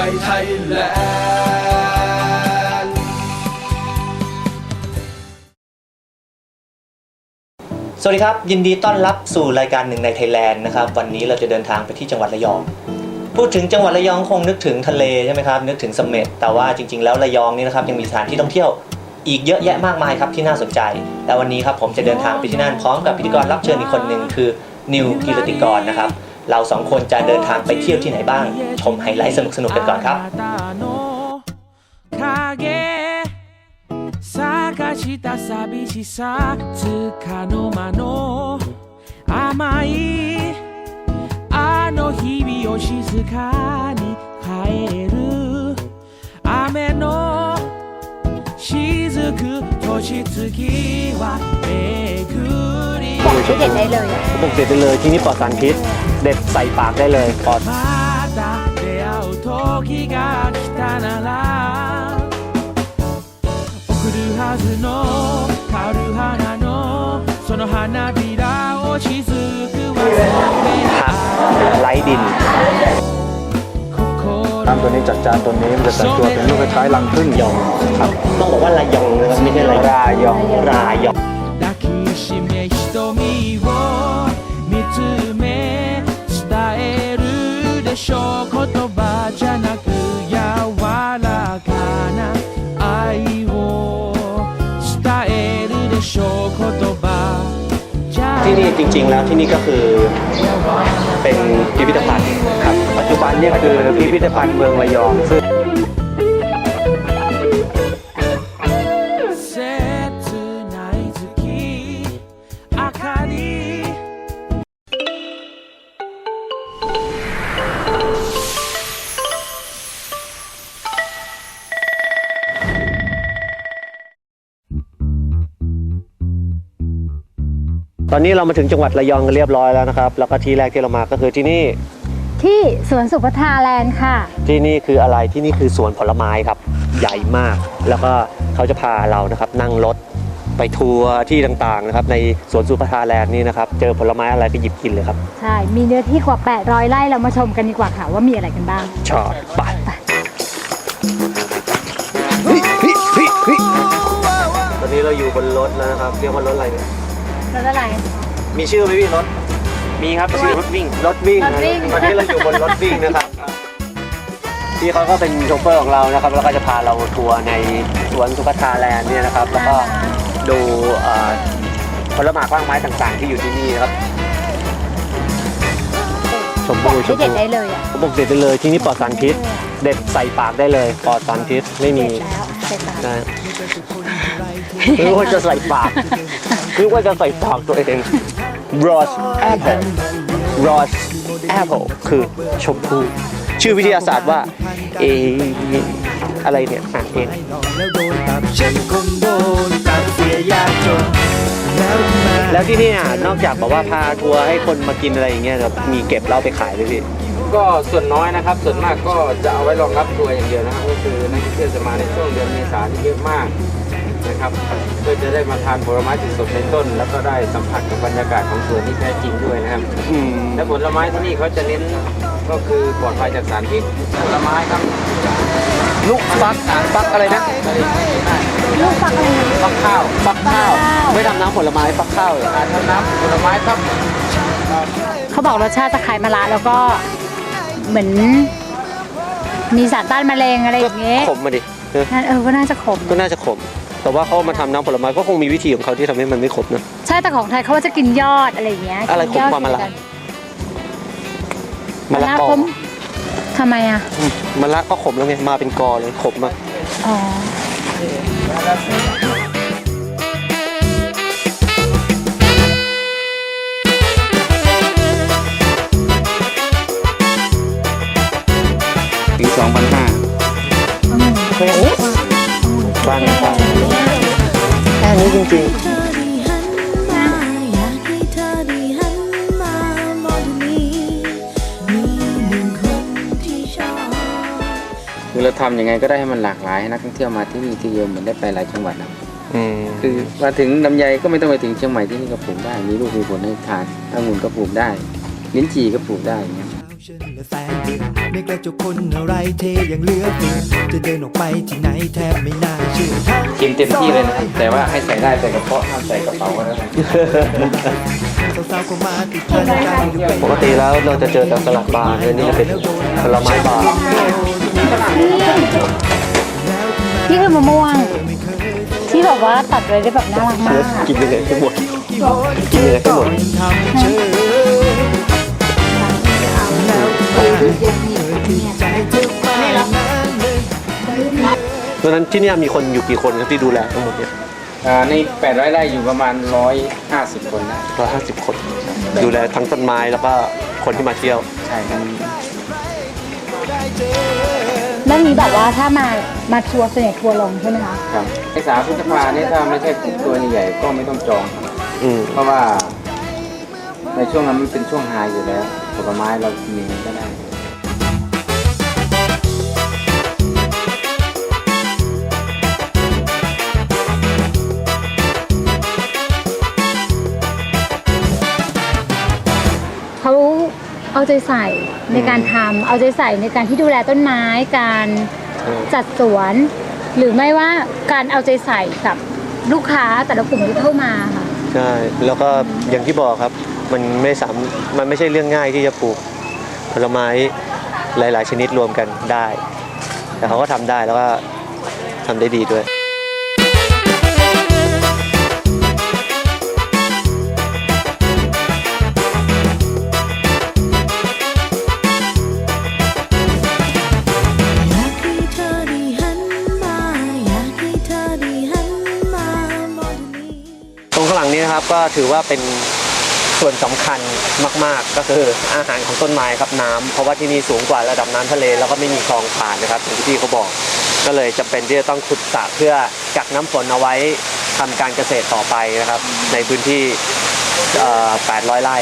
ในไทยแลนด์สวัสดีครับ ยินดีต้อนรับสู่รายการหนึ่งในไทยแลนด์นะครับ วันนี้เราจะเดินทางไปที่จังหวัดระยอง พูดถึงจังหวัดระยองคงนึกถึงทะเลใช่ไหมครับ นึกถึงเสม็ดแต่ว่าจริง ๆ แล้วระยองนี่นะครับยังมีสถานที่ท่องเที่ยวอีกเยอะแยะมากมายครับที่น่าสนใจแต่วันนี้ครับผมจะเดินทางไปที่นั่นพร้อมกับพิธีกรรับเชิญอีกคนหนึ่งคือนิวกิรติกรนะครับ เราสองคนจะเดินทางไปเที่ยวที่ไหนบ้าง ชมไฮไลท์สนุกๆกันก่อนครับ あなたの影探した寂しさつかの間の甘いあの日々を静かに変える雨の雫年月は巡り บอกที่เด็ดได้เลยอะ บอกเด็ดไปเลยที่นี่ปลอดสารพิษ เด็ดใส่ปากได้เลยก่อนผักไลดินน้ำตัวนี้จัดจานตัวนี้มันจะแต่งตัวเป็นลูกคล้ายๆลังพึ่งยองครับต้องบอกว่าละยองนะครับไม่ใช่ระยองรายอง でしょう言葉じゃなく柔らかな愛を伝えるでしょう言葉じゃ ที่นี่จริง ๆ แล้วที่นี่ก็คือเป็นพิพิธภัณฑ์ครับ ปัจจุบันเนี่ยคือพิพิธภัณฑ์เมืองระยองซึ่ง ง อนนี้เรามาถึงจังหวัดระยองกันเรียบร้อยแล้วนะครับแล้วก็ที่แรกที่เรามาก็คือที่นี่ที่สวนสุพัทราแลนด์ค่ะ ที่นี่คืออะไรที่นี่คือสวนผลไม้ครับใหญ่มาก แล้วก็เขาจะพาเรานะครับนั่งรถไปทัวร์ที่ต่างๆนะครับในสวนสุพทาแลนด์นี่นะครับเจอผลไม้อะไรก็หยิบกินเลยครับใช่มีเนื้อที่กว่า 800ไร่เรามาชมกันดีกว่าค่ะว่ามีอะไรกันบ้างชอบไปตอนนี้เราอยู่บนรถแล้วนะครับเรียกว่ารถอะไรเนี่ย แล้วอะไร มีชื่อไหมพี่รถ มีครับชื่อรถวิ่ง รถวิ่งรถวิ่ง ตอนนี้เราอยู่บนรถวิ่งนะครับพี่เขาก็เป็นโชเฟอร์ของเรานะครับ แล้วก็จะพาเราทัวร์ในสวนสุขทาแลนด์เนี่ยนะครับ แล้วก็ดูเอ่อผลไม้กล้างไม้ต่างๆ ที่อยู่ที่นี่นะครับ ชมบอพูกชที่มเด็พูดได้เลยอะผมบอกเด็ดไปเลยที่นี่ปลอดสารพิษ เด็ดใส่ปากได้เลยปลอดสารพิษไม่มีเด็ดแล้วเสร็จแล้ว นะ คือว่าจะใส่ปากคือว่าจะใส่ปากตัวเอง rose apple rose apple คือชมพูชื่อวิทยาศาสตร์ว่าเออะไรเนี่ยอ่านเองแล้วโดนตับฉันคงโดนตับเสียยากจนแล้วมาแล้วที่เนี่นอกจากบอกว่าพาทัวร์ให้คนมากินอะไรอย่างเงี้ยครับมีเก็บเหล้าไปขายด้วยพี่ ก็ส่วนน้อยนะครับ ส่วนมากก็จะเอาไว้รองรับทัวร์อย่างเดียวนะครับ ก็คือนักท่องเที่ยวจะมาในช่วงเดือนเมษายนเยอะมากนะครับเพื่อจะได้มาทานผลไม้สดๆในต้น แล้วก็ได้สัมผัสกับบรรยากาศของสวนที่แท้จริงด้วยนะครับอืมและผลไม้ที่นี่เขาจะเน้นก็คือปลอดภัยจากสารพิษผลไม้ครับลูกฟักฟักอะไรนะลูกฟักอะไรนะฟักข้าวฟักข้าวฟักข้าว ไม่ทำน้ำผลไม้ฟักข้าวเหรอการทำน้ำผลไม้ครับเขาบอกรสชาติจะคล้ายมะระแล้วก็ เหมือน มีสารต้านมะเร็งอะไรอย่างเงี้ยขมมาดิเออนั่นเออก็น่าจะขมก็น่าจะขม แต่ว่าเขามาทำน้ำผลไม้ก็คงมีวิธีของเขาที่ทำให้มันไม่ขมนะใช่แต่ของไทยเขาว่าจะกินยอดอะไรอย่างเงี้ยอะไรกินยอดขมกว่ามะระกันมะละกอขมทำไมอะอืมมะละก็ขมแล้วไงมาเป็นกอเลยขมมากอ๋อ งนี้มีหนึ่งคนที่ชอบคือเราทำยังไงก็ได้ให้มันหลากหลายให้นักท่องเที่ยวมาที่นี่ที่เดียวเหมือนได้ไปหลายจังหวัดนะๆอืมคือมาถึงลำไยก็ไม่ต้องไปถึงเชียงใหม่ที่นี่ก็ปลูกได้ มีลูกมีผลให้ทานองุ่นก็ปลูกได้ ลิ้นจี่ก็ปลูกได้อย่างเงี้ย ฉันและแฟนในกระจกคนอะไรเทอย่างเหลือเฟือจะเดินออกไปที่ไหนแทบไม่น่าเชื่อทั้งกินเต็มที่เลยนะครับแต่ว่าให้ใส่ได้แต่กระเพาะห้ามใส่กระเป๋านะครับสาวๆก็มาติดพันกันอยู่เป็นปกติแล้วเราจะเจอแต่สลัดบาร์เนี่ยนี่จะเป็นผลไม้บาร์นี่คือมะม่วง ที่แบบว่าตัดไว้ได้แบบน่ารักมากกินไปเลยทั้งหมดกินไปเลยทั้งหมดะฉะนั้นที่เนี่ยมีคนอยู่กี่คนครับที่ดูแลทั้งหมดเนี่ยอ่าใน800ไร่อยู่ประมาณ 150 คนนะร้อยห้าสิบคน ดูแลทั้งต้นไม้แล้วก็คนที่มาเที่ยว ใช่ครับ แล้วนี้แบบว่าถ้ามามาทัวร์ส่วนใหญ่ทัวร์ลงใช่ไหมคะ ครับไอสาพุทธภาเนี่ยถ้าไม่ใช่กลุ่มตัวใหญ่ๆก็ไม่ต้องจองครับอืม เพราะว่าในช่วงนั้นมันเป็นช่วงไฮอยู่แล้วผลไม้เรามีเงินก็ได้ เอาใจใส่ในการทำเอาใจใส่ในการที่ดูแลต้นไม้ การจัดสวน หรือไม่ว่าการเอาใจใส่กับลูกค้าแต่ละกลุ่มที่เข้ามาค่ะ ใช่แล้วก็อย่างที่บอกครับมันไม่สามมันไม่ใช่เรื่องง่ายที่จะปลูกผลไม้หลาย ๆ ชนิดรวมกันได้ แต่เขาก็ทำได้แล้วก็ทำได้ดีด้วย นะครับก็ถือว่าเป็นส่วนสำคัญมาก ๆ ก็คืออาหารของต้นไม้ครับน้ำเพราะว่าที่นี่สูงกว่าระดับน้ำทะเลแล้วก็ไม่มีคลองผ่านนะครับอย่างที่พี่เขาบอก ก็เลยจำเป็นที่จะต้องขุดสระเพื่อกักน้ำฝนเอาไว้ทำการเกษตรต่อไปนะครับ ในพื้นที่ 800 ไร่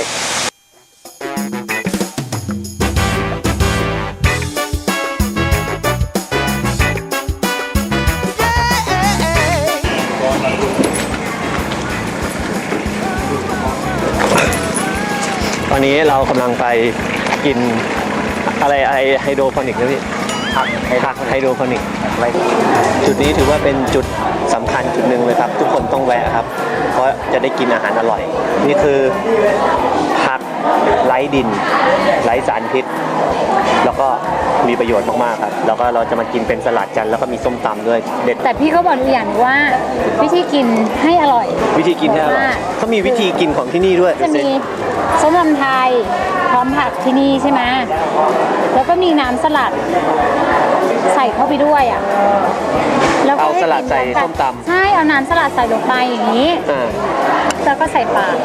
อนนี้เรากำลังไปกินอะไรไอไฮโดรโปนิกนะพี่ผักไฮผักไฮโดรโปนิกอะไรจุดนี้ถือว่าเป็นจุดสำคัญจุดหนึ่งเลยครับ ทุกคนต้องแวะครับ เพราะจะได้กินอาหารอร่อย นี่คือผักไร้ดินไร้สารพิษ แล้วก็ มีประโยชน์มากๆครับ แล้วก็เราจะมากินเป็นสลัดกันแล้วก็มีส้มตำด้วยเด็ด แต่พี่เขาบอกอีกอย่างหนึ่งว่า วิธีกินให้อร่อย วิธีกินให้อร่อยว่า เขามีวิธีกินของที่นี่ด้วยจะมีส้มตำไทยพร้อมผักที่นี่ใช่ไหมแล้วก็มีน้ำสลัดใส่เข้าไปด้วยอะแล้วก็เอาสลัดใส่ห้กินพร้อส้มมกันตำ ใช่เอาน้ำสลัดใส่ลงไปอย่างนี้ อ่า แล้วก็ใส่ปาก